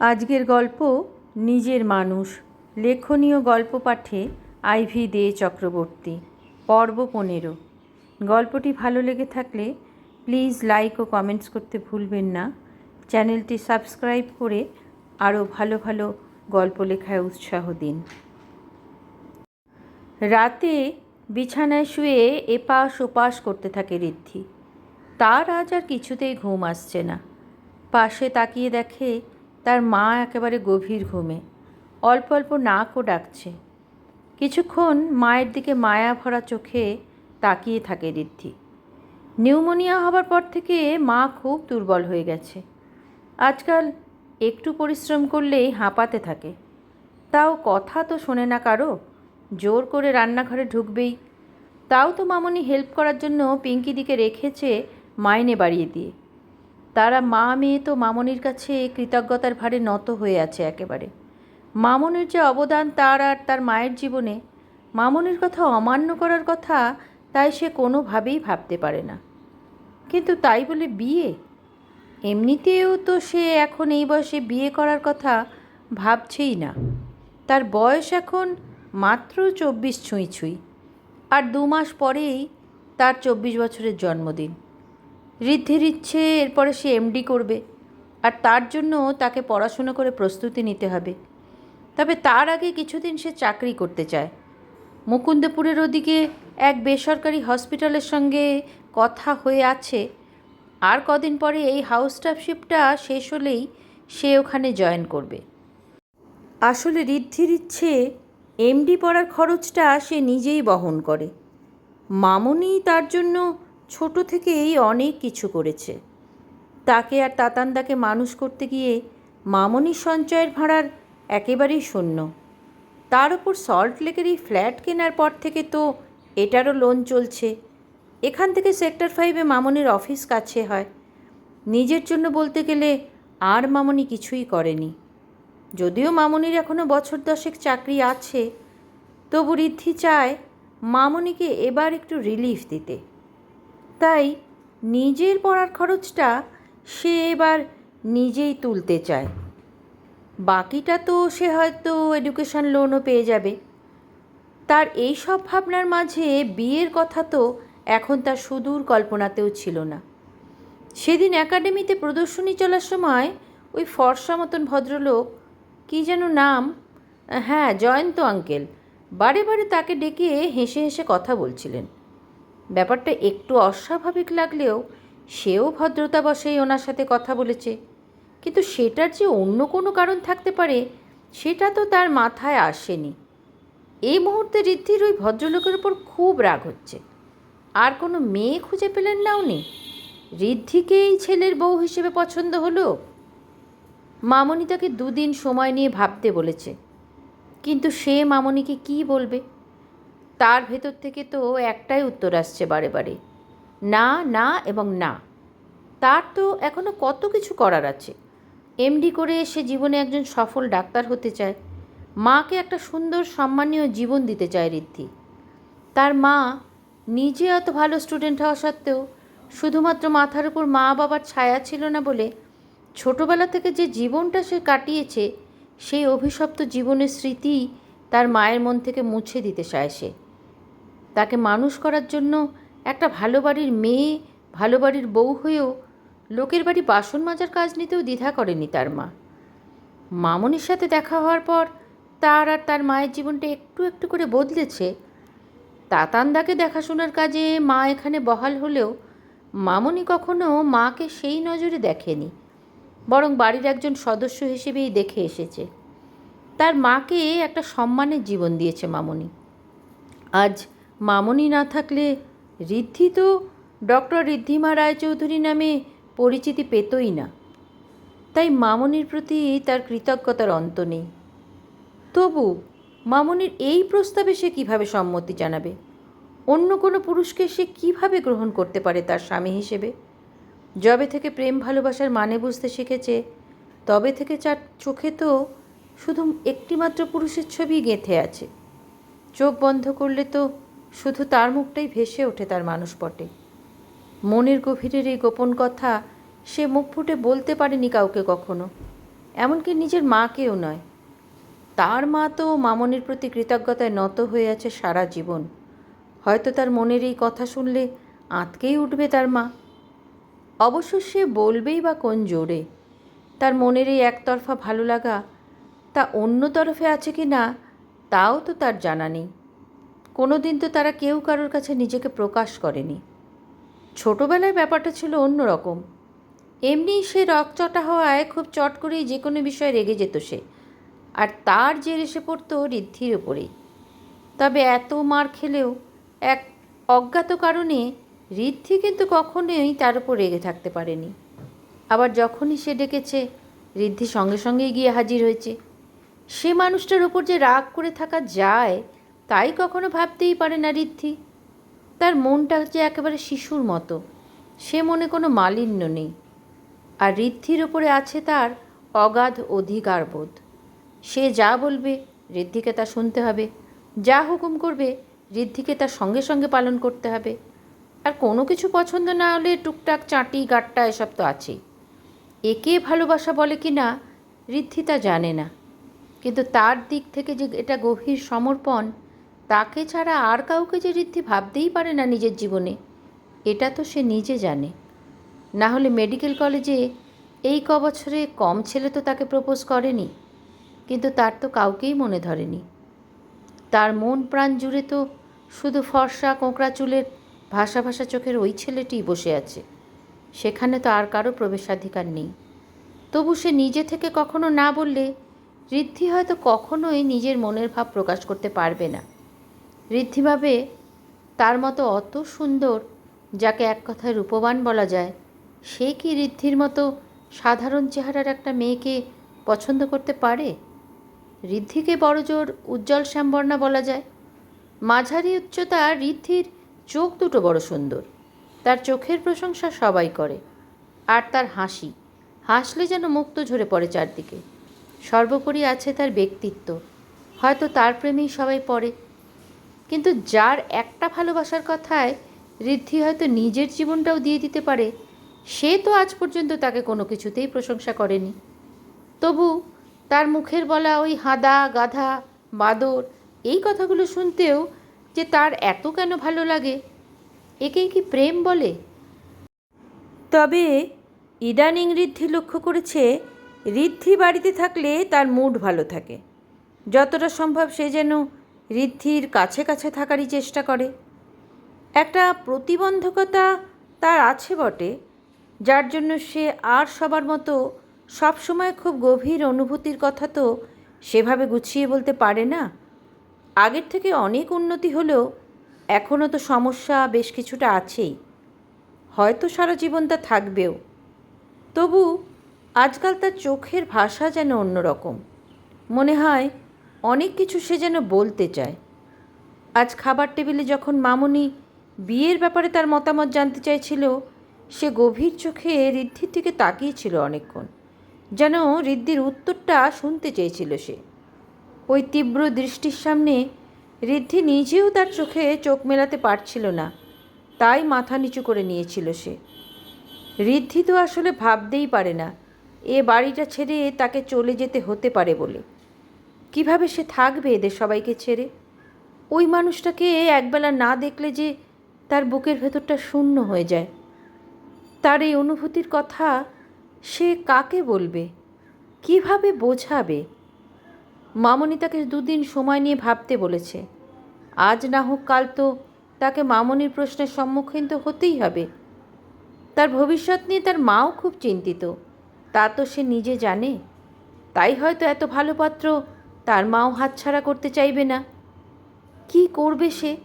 আজকের গল্প নিজের মানুষ। লেখনীয় গল্প পাঠে আইভি দে চক্রবর্তী, পর্ব পনেরো। গল্পটি ভালো লেগে থাকলে প্লিজ লাইক ও কমেন্টস করতে ভুলবেন না। চ্যানেলটি সাবস্ক্রাইব করে আরও ভালো ভালো গল্প লেখায় উৎসাহ দিন। রাতে বিছানায় শুয়ে এপাশ ওপাশ করতে থাকে ঋদ্ধি। তার আজ আর কিছুতেই ঘুম আসছে না। পাশে তাকিয়ে দেখে তার মা একেবারে গভীর ঘুমে। অল্প অল্প নাকও ডাকছে। কিছুক্ষণ মায়ের দিকে মায়া ভরা চোখে তাকিয়ে থাকে ঋদ্ধি। নিউমোনিয়া হবার পর থেকে মা খুব দুর্বল হয়ে গেছে। আজকাল একটু পরিশ্রম করলেই হাঁপাতে থাকে। তাও কথা তো শোনে না কারও। জোর করে রান্নাঘরে ঢুকবেই। তাও তো মামনি হেল্প করার জন্য পিঙ্কিদিকে রেখেছে মাইনে বাড়িয়ে দিয়ে। তারা মা মেয়ে তো মামনির কাছে কৃতজ্ঞতার ভারে নত হয়ে আছে একেবারে। মামনির যে অবদান তার আর তার মায়ের জীবনে, মামনির কথা অমান্য করার কথা তাই সে কোনোভাবেই ভাবতে পারে না। কিন্তু তাই বলে বিয়ে? এমনিতেও তো সে এখন এই বয়সে বিয়ে করার কথা ভাবছেই না। তার বয়স এখন মাত্র চব্বিশ ছুঁই ছুঁই। আর দু মাস পরেই তার চব্বিশ বছরের জন্মদিন। ঋদ্ধির ইচ্ছে, এরপরে সে এমডি করবে। আর তার জন্য তাকে পড়াশুনো করে প্রস্তুতি নিতে হবে। তবে তার আগে কিছুদিন সে চাকরি করতে চায়। মুকুন্দপুরের ওদিকে এক বেসরকারি হসপিটালের সঙ্গে কথা হয়ে আছে। আর কদিন পরে এই হাউস স্টাফশিপটা শেষ হলেই সে ওখানে জয়েন করবে। আসলে ঋদ্ধির ইচ্ছে এমডি পড়ার খরচটা সে নিজেই বহন করে। মামনি তার জন্য ছোট থেকেই অনেক কিছু করেছে। তাকে আর তাতানদাকে মানুষ করতে গিয়ে মামনির সঞ্চয়ের ভাড়ার একেবারেই শূন্য। তার উপর সল্ট লেকের এই ফ্ল্যাট কেনার পর থেকে তো এটারও লোন চলছে। এখান থেকে সেক্টর ফাইভে মামনির অফিস কাছে হয়। নিজের জন্য বলতে গেলে আর মামনি কিছুই করেনি। যদিও মামনির এখনও বছর দশেক চাকরি আছে, তবু ঋদ্ধি চায় মামনিকে এবার একটু রিলিফ দিতে। তাই নিজের পড়ার খরচটা সে এবার নিজেই তুলতে চায়। বাকিটা তো সে হয়তো এডুকেশন লোনও পেয়ে যাবে। তার এই সব ভাবনার মাঝে বিয়ের কথা তো এখন তার সুদূর কল্পনাতেও ছিল না। সেদিন একাডেমিতে প্রদর্শনী চলার সময় ওই ফর্সা মতন ভদ্রলোক, কী যেন নাম? হ্যাঁ জয়ন্ত আঙ্কেল, বারে বারে তাকে ডেকে হেসে হেসে কথা বলছিলেন। ব্যাপারটা একটু অস্বাভাবিক লাগলেও সেও ভদ্রতাবশেই ওনার সাথে কথা বলেছে। কিন্তু সেটার যে অন্য কোনো কারণ থাকতে পারে, সেটা তো তার মাথায় আসেনি। এই মুহূর্তে ঋদ্ধির ওই ভদ্রলোকের উপর খুব রাগ হচ্ছে। আর কোনো মেয়ে খুঁজে পেলেন না উনি? ঋদ্ধিকেই ছেলের বউ হিসেবে পছন্দ হলো? মামনি তাকে দুদিন সময় নিয়ে ভাবতে বলেছে। কিন্তু সে মামনিকে কি বলবে? তার ভেতর থেকে তো একটাই উত্তর আসছে বারে বারে। না না এবং না। তার তো এখনও কত কিছু করার আছে। এমডি করে সে জীবনে একজন সফল ডাক্তার হতে চায়। মাকে একটা সুন্দর সম্মানীয় জীবন দিতে চায় ঋদ্ধি। তার মা নিজে অত ভালো স্টুডেন্ট হওয়া সত্ত্বেও শুধুমাত্র মাথার উপর মা বাবার ছায়া ছিল না বলে ছোটবেলা থেকে যে জীবনটা সে কাটিয়েছে, সেই অভিশপ্ত জীবনের স্মৃতি তার মায়ের মন থেকে মুছে দিতে চায় সে। তাকে মানুষ করার জন্য একটা ভালো বাড়ির মেয়ে, ভালো বাড়ির বউ হয়েও লোকের বাড়ি বাসন মাজার কাজ নিতেও দ্বিধা করেনি তার মা। মামনির সাথে দেখা হওয়ার পর তার আর তার মায়ের জীবনটা একটু একটু করে বদলেছে। তাতান্দাকে দেখাশোনার কাজে মা এখানে বহাল হলেও মামনি কখনো মাকে সেই নজরে দেখেনি, বরং বাড়ির একজন সদস্য হিসেবেই দেখে এসেছে। তার মাকে একটা সম্মানের জীবন দিয়েছে মামনি। আজ মামনি না থাকলে ঋদ্ধি তো ডক্টর ঋদ্ধিমা রায়চৌধুরী নামে পরিচিতি পেতই না। তাই মামনির প্রতি তার কৃতজ্ঞতার অন্ত নেই। তবু মামনির এই প্রস্তাবে সে কীভাবে সম্মতি জানাবে? অন্য কোনো পুরুষকে সে কীভাবে গ্রহণ করতে পারে তার স্বামী হিসেবে? যবে থেকে প্রেম ভালোবাসার মানে বুঝতে শিখেছে, তবে থেকে চার চোখে তো শুধু একটিমাত্র পুরুষের ছবি গেঁথে আছে। চোখ বন্ধ করলে তো শুধু তার মুখটাই ভেসে ওঠে তার মানুষ মানুষপটে মনের গভীরের এই গোপন কথা সে মুখ ফুটে বলতে পারেনি কাউকে কখনো। এমনকি নিজের মাকেও নয়। তার মা তো মামনের প্রতি কৃতজ্ঞতায় নত হয়ে আছে সারা জীবন। হয়তো তার মনের এই কথা শুনলে আঁতকেই উঠবে তার মা। অবশ্য সে বলবেই বা কোন জোরে, তার মনের এই একতরফা ভালো লাগা তা অন্য তরফে আছে কি না, তাও তো তার জানা নেই। কোনো দিন তো তারা কেউ কারোর কাছে নিজেকে প্রকাশ করেনি। ছোটোবেলায় ব্যাপারটা ছিল অন্য রকম এমনি সে রকচটা হওয়ায় খুব চট করেই যে কোনো বিষয়ে রেগে যেত সে। আর তার জের এসে পড়তো ঋদ্ধির ওপরেই তবে এত মার খেলেও এক অজ্ঞাত কারণে ঋদ্ধি কিন্তু কখনোই তার উপর রেগে থাকতে পারেনি। আবার যখনই সে ডেকেছে, ঋদ্ধি সঙ্গে সঙ্গেই গিয়ে হাজির হয়েছে। সে মানুষটার ওপর যে রাগ করে থাকা যায় তাই কখনো ভাবতেই পারে না ঋদ্ধি। তার মনটা যে একেবারে শিশুর মতো, সে মনে কোনো মালিন্য নেই। আর ঋদ্ধির ওপরে আছে তার অগাধ অধিকার বোধ। সে যা বলবে, ঋদ্ধিকে তা শুনতে হবে। যা হুকুম করবে, ঋদ্ধিকে তার সঙ্গে সঙ্গে পালন করতে হবে। আর কোনো কিছু পছন্দ না হলে টুকটাক চাঁটি, গাট্টা এসব তো আছেই। একে ভালোবাসা বলে কি না, ঋদ্ধি তা জানে না। কিন্তু তার দিক থেকে যে এটা গভীর সমর্পণ তাকে ছাড়া আর কাউকে যে ঋদ্ধি ভাবতেই পারে না নিজের জীবনে, এটা তো সে নিজে জানে। না হলে মেডিকেল কলেজে এই ক বছরে কম ছেলে তো তাকে প্রপোজ করেনি, কিন্তু তার তো কাউকেই মনে ধরেনি। তার মন প্রাণ জুড়ে তো শুধু ফর্সা কোঁকড়া চুলের ভাষা ভাষা চোখের ওই ছেলেটিই বসে আছে, সেখানে তো আর কারও প্রবেশাধিকার নেই। তবু সে নিজে থেকে কখনো না বললে ঋদ্ধি হয়তো কখনোই নিজের মনের ভাব প্রকাশ করতে পারবে না। ঋদ্ধি ভাবে তার মতো অত সুন্দর, যাকে এক কথায় রূপবান বলা যায়, সে কি ঋদ্ধির মতো সাধারণ চেহারার একটা মেয়েকে পছন্দ করতে পারে? ঋদ্ধিকে বড় জোর উজ্জ্বল শ্যামবর্ণা বলা যায়। মাঝারি উচ্চতা ঋদ্ধির চোখ দুটো বড় সুন্দর। তার চোখের প্রশংসা সবাই করে, আর তার হাসি, হাসলে যেন মুক্ত ঝরে পড়ে চারদিকে। সর্বোপরি আছে তার ব্যক্তিত্ব। হয়তো তার প্রেমেই সবাই পড়ে। কিন্তু যার একটা ভালোবাসার কথায় ঋদ্ধি হয়তো নিজের জীবনটাও দিয়ে দিতে পারে, সে তো আজ পর্যন্ত তাকে কোনো কিছুতেই প্রশংসা করেনি। তবু তার মুখের বলা ওই হাদা, গাধা, বাদর এই কথাগুলো শুনতেও যে তার এত কেন ভালো লাগে, একেই কি প্রেম বলে? তবে ইদানিং ঋদ্ধি লক্ষ্য করেছে, ঋদ্ধি বাড়িতে থাকলে তার মুড ভালো থাকে। যতটা সম্ভব সে যেন ঋদ্ধির কাছে কাছে থাকারই চেষ্টা করে। একটা প্রতিবন্ধকতা তার আছে বটে, যার জন্য সে আর সবার মতো সবসময় খুব গভীর অনুভূতির কথা তো সেভাবে গুছিয়ে বলতে পারে না। আগের থেকে অনেক উন্নতি হলেও এখনও তো সমস্যা বেশ কিছুটা আছেই। হয়তো সারা জীবন তা থাকবেও। তবু আজকাল তার চোখের ভাষা যেন অন্যরকম। মনে হয় অনেক কিছু সে যেন বলতে চায়। আজ খাবার টেবিলে যখন মামুনি বিয়ের ব্যাপারে তার মতামত জানতে চাইছিল, সে গভীর চোখে ঋদ্ধির দিকে তাকিয়েছিল অনেকক্ষণ, যেন ঋদ্ধির উত্তরটা শুনতে চেয়েছিল সে। ওই তীব্র দৃষ্টির সামনে ঋদ্ধি নিজেও তার চোখে চোখ মেলাতে পারছিল না, তাই মাথা নিচু করে নিয়েছিল সে। ঋদ্ধি তো আসলে ভাবতেই পারে না, এ বাড়িটা ছেড়ে তাকে চলে যেতে হতে পারে বলে। কীভাবে সে থাকবে এদের সবাইকে ছেড়ে? ওই মানুষটাকে একবেলা না দেখলে যে তার বুকের ভেতরটা শূন্য হয়ে যায়। তার এই অনুভূতির কথা সে কাকে বলবে? কীভাবে বোঝাবে? মামনি তাকে দুদিন সময় নিয়ে ভাবতে বলেছে। আজ না হোক কাল তো তাকে মামনির প্রশ্নের সম্মুখীন তো হতেই হবে। তার ভবিষ্যৎ নিয়ে তার মাও খুব চিন্তিত। তা তো সে নিজে জানে। তাই হয়তো এত ভালো পাত্র তার মাও হাতছাড়া করতে চাইবে না। কি করবে সে?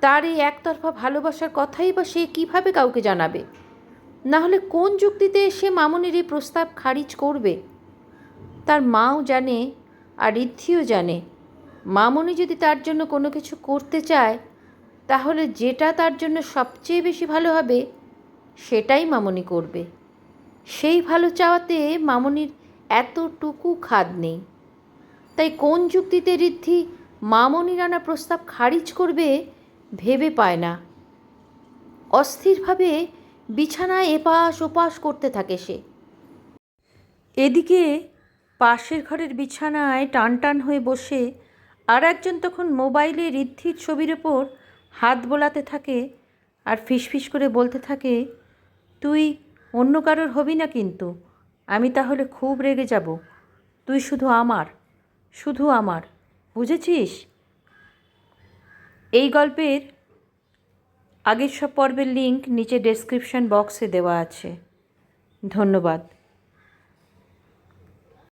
তার এই একতরফা ভালোবাসার কথাই বা সে কীভাবে কাউকে জানাবে? না হলে কোন যুক্তিতে সে মামনির এই প্রস্তাব খারিজ করবে? তার মাও জানে আর ঋদ্ধিও জানে। মামনি যদি তার জন্য কোনো কিছু করতে চায়, তাহলে যেটা তার জন্য সবচেয়ে বেশি ভালো হবে, সেটাই মামনি করবে। সেই ভালো চাওয়াতে মামনির এতটুকু খাদ নেই। তাই কোন যুক্তিতে ঋদ্ধি, মামনি রানা প্রস্তাব খারিজ করবে ভেবে পায় না। অস্থিরভাবে বিছানায় এপাশ ওপাশ করতে থাকে সে। এদিকে পাশের ঘরের বিছানায় টান টান হয়ে বসে আর একজন তখন মোবাইলে ঋদ্ধির ছবির ওপর হাত বোলাতে থাকে আর ফিসফিস করে বলতে থাকে, তুই অন্য কারোর হবি না কিন্তু, আমি তাহলে খুব রেগে যাব, তুই শুধু আমার। শুধু আমার, বুঝেছিস? এই গল্পের আগের সব পর্বের লিঙ্ক নিচে ডেসক্রিপশন বক্সে দেওয়া আছে। ধন্যবাদ।